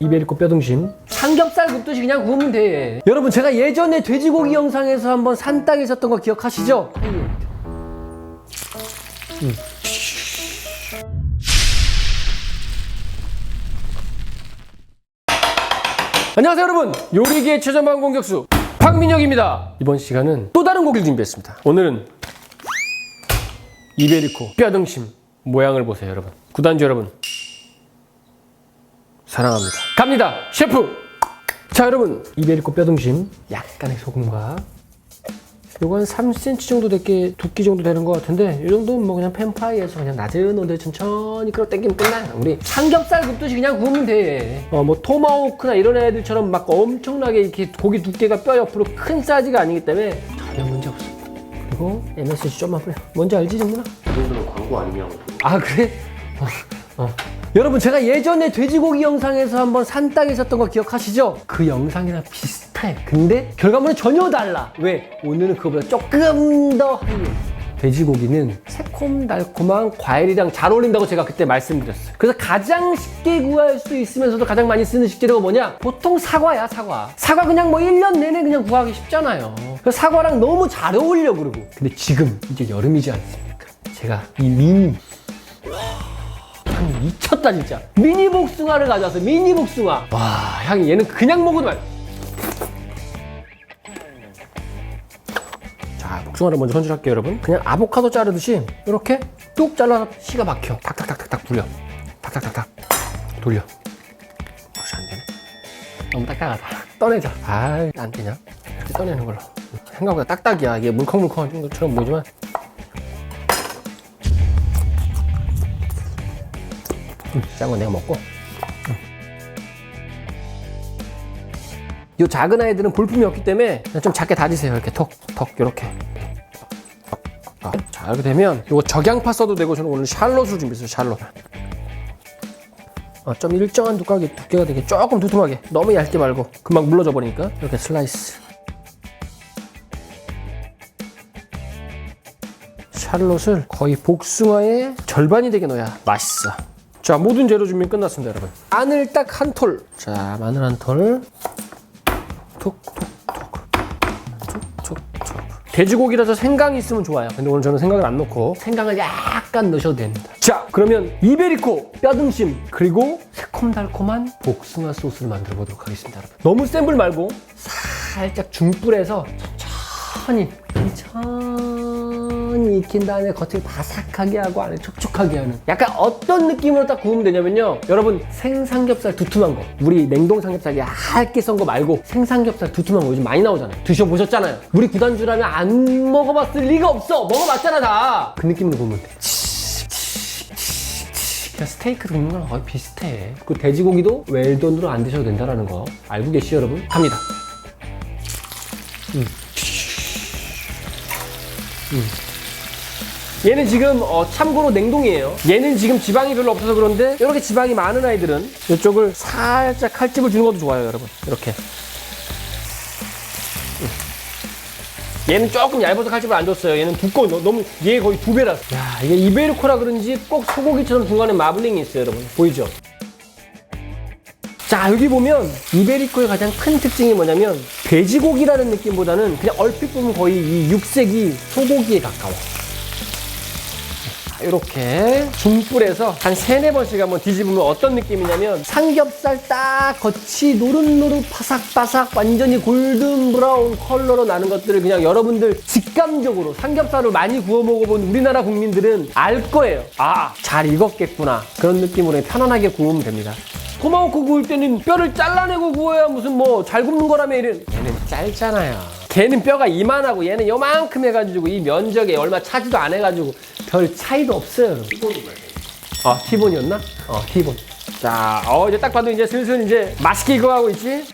이베리코 뼈등심. 삼겹살 굽듯이 그냥 구우면 돼. 여러분 제가 예전에 돼지고기 영상에서 한번 산 땅에 있었던 거 기억하시죠? 음. 안녕하세요 여러분. 요리계의 최전방 공격수 박민혁입니다. 이번 시간은 또 다른 고기를 준비했습니다. 오늘은 이베리코 뼈등심 모양을 보세요 여러분. 구단주 여러분 사랑합니다. 갑니다. 셰프! 자 여러분. 이베리코 뼈등심. 약간의 소금과 요거 한 3cm 정도 되게 두께 정도 되는 것 같은데 이 정도면 뭐 그냥 팬프라이에서 그냥 낮은 온도에 천천히 끌어당기면 끝나 우리 삼겹살 굽듯이 그냥 구우면 돼어뭐 토마호크나 이런 애들처럼 막 엄청나게 이렇게 고기 두께가 뼈 옆으로 큰 사이즈가 아니기 때문에 전혀 문제 없어 그리고 MSG 좀만 뿌려. 뭔지 알지 정민아? 이 정도면 광고 아니냐고. 아 그래? 어, 어. 여러분 제가 예전에 돼지고기 영상에서 한번 산 땅에 있었던 거 기억하시죠? 그 영상이랑 비슷해 근데 결과물은 전혀 달라 왜? 오늘은 그거보다 조금 더 하이해 돼지고기는 새콤달콤한 과일이랑 잘 어울린다고 제가 그때 말씀드렸어요 그래서 가장 쉽게 구할 수 있으면서도 가장 많이 쓰는 식재료가 뭐냐? 보통 사과야 사과 사과 그냥 뭐 1년 내내 그냥 구하기 쉽잖아요 그래서 사과랑 너무 잘 어울려 그러고 근데 지금 이제 여름이지 않습니까? 제가 이 미니 향이 미쳤다 진짜. 미니 복숭아를 가져왔어 미니 복숭아. 와 향이 얘는 그냥 먹어도 맛자 복숭아를 먼저 손질할게요 여러분. 그냥 아보카도 자르듯이 이렇게 뚝 잘라서 씨가 막혀. 탁탁탁탁탁 불려. 탁탁탁탁 돌려. 혹시 안 되네 너무 딱딱하다. 떠내자. 아안 되냐? 이렇게 떠내는 걸로. 생각보다 딱딱이야. 이게 물컹물컹한 것처럼 보이지만 짠건 내가 먹고. 이 작은 아이들은 볼품이 없기 때문에 좀 작게 다지세요. 이렇게 톡, 톡, 이렇게. 아, 자, 이렇게 되면 이거 적양파 써도 되고 저는 오늘 샬롯을 준비했어요. 샬롯. 어, 좀 일정한 두께가, 두께가 되게 조금 두툼하게 너무 얇게 말고 금방 물러져 버리니까 이렇게 슬라이스. 샬롯을 거의 복숭아의 절반이 되게 넣어야 맛있어. 자, 모든 재료 준비 끝났습니다, 여러분. 마늘 딱 한 톨. 자, 마늘 한 톨. 톡, 톡, 톡. 톡, 톡, 톡. 돼지고기라서 생강이 있으면 좋아요. 근데 오늘 저는 생강을 안 넣고 생강을 약간 넣으셔도 됩니다. 자, 그러면 이베리코 뼈등심 그리고 새콤달콤한 복숭아 소스를 만들어 보도록 하겠습니다, 여러분. 너무 센 불 말고 살짝 중불에서 천천히 천천히 익힌 다음에 겉을 바삭하게 하고 안에 촉촉하게 하는 약간 어떤 느낌으로 딱 구우면 되냐면요. 여러분 생삼겹살 두툼한 거. 우리 냉동 삼겹살 얇게 썬 거 말고 생삼겹살 두툼한 거 요즘 많이 나오잖아요. 드셔보셨잖아요. 우리 구단주라면 안 먹어봤을 리가 없어. 먹어봤잖아 다 그 느낌으로 구우면 돼. 스테이크 굽는 거랑 거의 비슷해. 그 돼지고기도 웰던으로 안 드셔도 된다는 거 알고 계시죠 여러분? 갑니다 얘는 지금 어, 참고로 냉동이에요. 얘는 지금 지방이 별로 없어서 그런데 이렇게 지방이 많은 아이들은 이쪽을 살짝 칼집을 주는 것도 좋아요, 여러분. 이렇게. 음. 얘는 조금 얇아서 칼집을 안 줬어요. 얘는 두꺼워. 너- 너무 얘 거의 두 배라. 야 이게 이베리코라 그런지 꼭 소고기처럼 중간에 마블링이 있어요, 여러분. 보이죠? 자 여기 보면 이베리코의 가장 큰 특징이 뭐냐면 돼지고기라는 느낌보다는 그냥 얼핏 보면 거의 이 육색이 소고기에 가까워. 이렇게 중불에서 한 세네 번씩 한번 뒤집으면 어떤 느낌이냐면 삼겹살 딱 겉이 노릇노릇 바삭바삭 완전히 골든 브라운 컬러로 나는 것들을 그냥 여러분들 직감적으로 삼겹살을 많이 구워 먹어본 우리나라 국민들은 알 거예요. 아, 잘 익었겠구나. 그런 느낌으로 편안하게 구우면 됩니다. 토마호크 구울 때는 뼈를 잘라내고 구워야 무슨 뭐 잘 굽는 거라며 이런 얘는 짧잖아요. 걔는 뼈가 이만하고 얘는 요만큼 해가지고 이 면적에 얼마 차지도 안 해가지고 별 차이도 없어요. 아 티본이었나? 어 티본. 자, 어 이제 딱 봐도 이제 슬슬 이제 맛있게 익어가고 있지.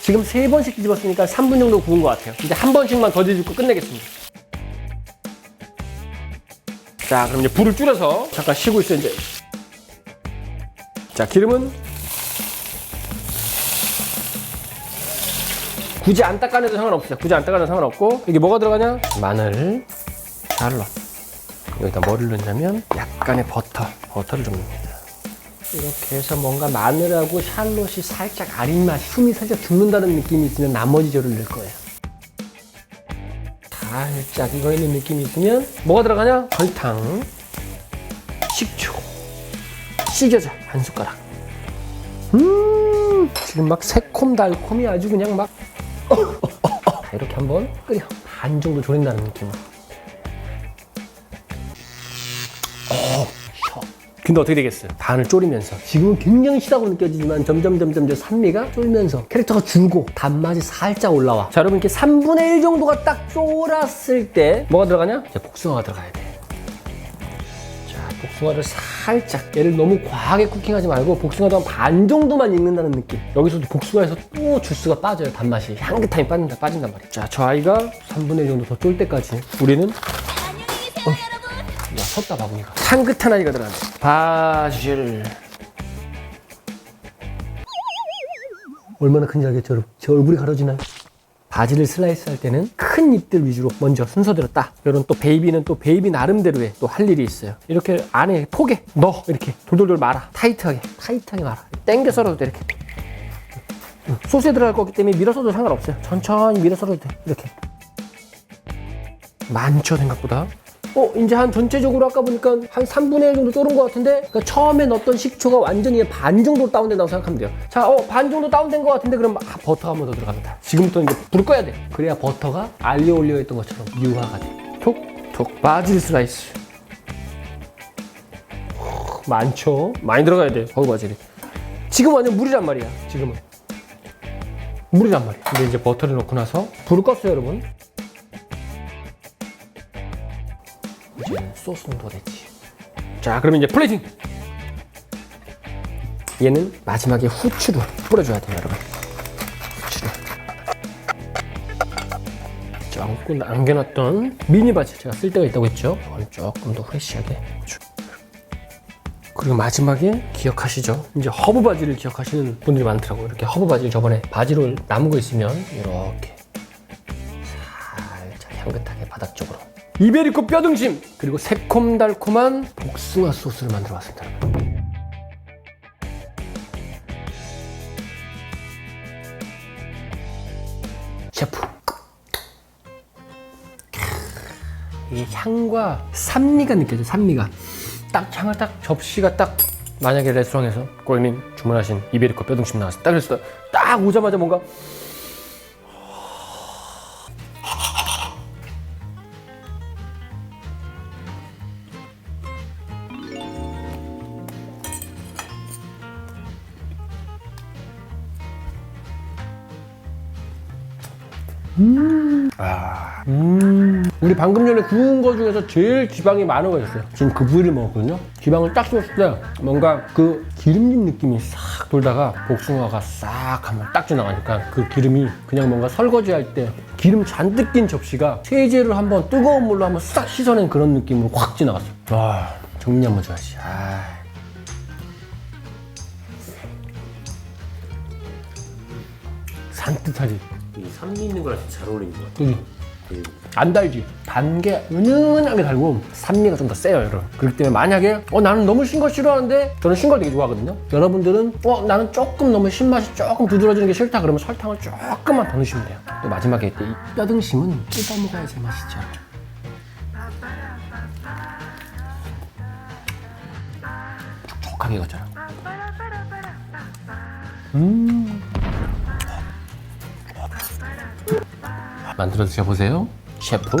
지금 세 번씩 뒤집었으니까 3분 정도 구운 것 같아요. 이제 한 번씩만 더 뒤집고 끝내겠습니다. 자, 그럼 이제 불을 줄여서 잠깐 쉬고 있어 이제. 자, 기름은 굳이 안 닦아내도 상관없어요. 굳이 안 닦아내도 상관없고 이게 뭐가 들어가냐? 마늘, 샬롯. 여기다 뭐를 넣냐면 약간의 버터, 버터를 좀 넣습니다. 이렇게 해서 뭔가 마늘하고 샬롯이 살짝 아린 맛, 숨이 살짝 죽는다는 느낌이 있으면 나머지 재료를 넣을 거예요. 살짝 이거 있는 느낌이 있으면 뭐가 들어가냐? 설탕, 식초, 시저자 한 숟가락. 음, 지금 막 새콤달콤이 아주 그냥 막 자, 이렇게 한번 끓여 반 정도 졸인다는 느낌으로. 어, 셔. 근데 어떻게 되겠어요? 반을 졸이면서 지금은 굉장히 시다고 느껴지지만 점점 점점 저 산미가 쫄면서 캐릭터가 줄고 단맛이 살짝 올라와. 자 여러분 이렇게 3분의 1 정도가 딱 쫄았을 때 뭐가 들어가냐? 이제 복숭아가 들어가야 돼. 자 복숭아를 살짝 얘를 너무 과하게 쿠킹하지 말고 복숭아도 한 반 정도만 익는다는 느낌. 여기서도 복숭아에서 또 주스가 빠져요 단맛이 향긋함이 빠진다 빠진단 말이야. 자저 아이가 3분의 1 정도 더 쫄 때까지 우리는 야, 섰다 바구니가. 향긋한 아이가 들어간다. 바질. 얼마나 큰지 알겠죠, 여러분? 제 얼굴이 가려지나요? 바지를 슬라이스 할 때는 큰 잎들 위주로 먼저 순서대로 따. 이런 또 베이비는 또 베이비 나름대로의 또 할 일이 있어요. 이렇게 안에 포개 넣어. 이렇게 돌돌돌 말아. 타이트하게. 타이트하게 말아. 땡겨 썰어도 돼, 이렇게. 응. 소스에 들어갈 거기 때문에 밀어서도 상관없어요. 천천히 밀어 썰어도 돼. 이렇게. 많죠, 생각보다. 어, 이제 한 전체적으로 아까 보니까 한 3분의 1 정도 졸은 것 같은데 그러니까 처음에 넣었던 식초가 완전히 반 정도 다운된다고 생각하면 돼요. 자, 어, 반 정도 다운된 것 같은데 그럼 아, 버터가 한번 더 들어갑니다. 지금부터 이제 불을 꺼야 돼. 그래야 버터가 알리오 올리오 했던 것처럼 유화가 돼. 톡, 톡. 바질 슬라이스. 후, 많죠? 많이 들어가야 돼. 허브 바질이. 지금 완전 물이란 말이야. 지금은. 물이란 말이야. 근데 이제 버터를 넣고 나서 불을 껐어요, 여러분. 소스는 더 됐지. 자, 그러면 이제 플레이팅. 얘는 마지막에 후추를 뿌려줘야 돼요, 여러분. 후추를. 조금 남겨놨던 미니 바질 제가 쓸 때가 있다고 했죠. 이건 조금 더 프레시하게. 그리고 마지막에 기억하시죠? 이제 허브 바지를 기억하시는 분들이 많더라고요. 이렇게 허브 바질 저번에 바지를 남은 거 있으면 이렇게 살짝 향긋하게 바닥 쪽으로. 이베리코 뼈등심 그리고 새콤달콤한 복숭아 소스를 만들어. 여러분. 셰프. 이 향과 산미가 느껴져. 산미가 딱 향을 딱 접시가 딱 만약에 레스토랑에서 고객님 주문하신 이베리코 뼈등심 나왔어. 딱 그랬을 때딱 오자마자 뭔가 음. 우리 방금 전에 구운 거 중에서 제일 지방이 많은 거였어요. 지금 그 부위를 먹었거든요. 지방을 딱 씹었을 때 뭔가 그 기름진 느낌이 싹 돌다가 복숭아가 싹 한번 딱 지나가니까 그 기름이 그냥 뭔가 설거지 할 때 기름 잔뜩 낀 접시가 세제를 한번 뜨거운 물로 한번 싹 씻어낸 그런 느낌으로 확 지나갔어요. 와, 정리 한번 줘야지. 아. 산뜻하지. 이 산미 있는 거랑 잘 어울리는 것 같아요. 여기 안 달지. 단 게 은은하게 달고 산미가 좀 더 세요, 여러분. 그렇기 때문에 만약에 어 나는 너무 신거 싫어하는데 저는 신 걸 되게 좋아하거든요. 여러분들은 어 나는 조금 너무 신맛이 조금 두드러지는 게 싫다 그러면 설탕을 조금만 더 넣으시면 돼요. 또 마지막에 이 뼈등심은 뜯어 먹어야 제맛이죠. 촉촉하게 익었잖아. 음. 만들어 드셔보세요. 셰프.